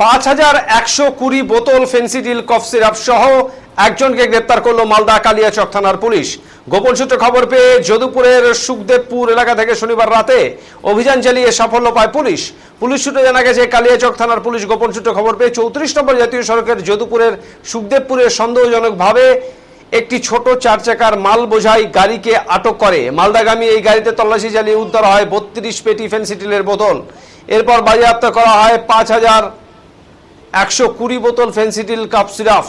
পাঁচ হাজার একশো কুড়ি বোতল ফেন্সিডিল কফ সিরাপ সহ একজনকে গ্রেপ্তার করল মালদা কালিয়াচক থানার পুলিশ। গোপন সূত্রে খবর পেয়ে যদুপুরের সুখদেবপুর এলাকা থেকে শনিবার রাতে অভিযান চালিয়ে সাফল্য পায় পুলিশ। পুলিশ সূত্রে জানা গেছে কালিয়াচক থানার পুলিশ গোপন সূত্রে খবর পেয়ে চৌত্রিশ নম্বর জাতীয় সড়কের যদুপুরের সুখদেবপুরের সন্দেহজনকভাবে একটি ছোট চার চাকার মাল বোঝাই গাড়িকে আটক করে। মালদাগামী এই গাড়িতে তল্লাশি চালিয়ে উদ্ধার হয় বত্রিশ পেটি ফেন্সিডিলের বোতল। এরপর বাজেয়াপ্ত করা হয় পাঁচ হাজার একশো কুড়ি বোতল ফেন্সিডিল কাপ সিরাফ।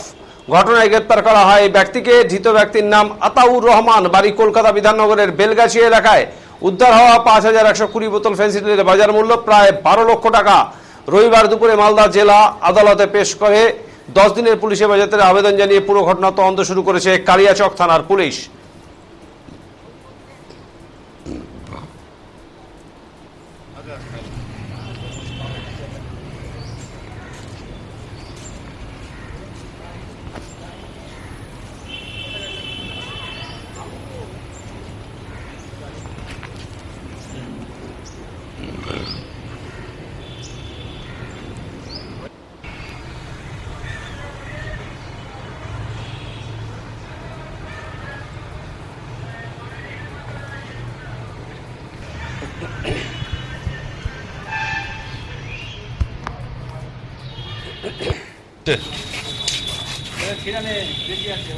ঘটনায় গ্রেপ্তার করা হয় ব্যক্তিকে। ধৃত ব্যক্তির নাম আতাউর রহমান। বাড়ি কলকাতা বিধাননগরের বেলগাছি এলাকায়। উদ্ধার হওয়া পাঁচ হাজার একশো কুড়ি বোতল ফেন্সিডিলের বাজার মূল্য প্রায় বারো লক্ষ টাকা। রবিবার দুপুরে মালদা জেলা আদালতে পেশ করে দশ দিনের পুলিশ হেফাজতের আবেদন জানিয়ে পুরো ঘটনা তদন্ত শুরু করেছে কালিয়াচক থানার পুলিশ। বেশি আছে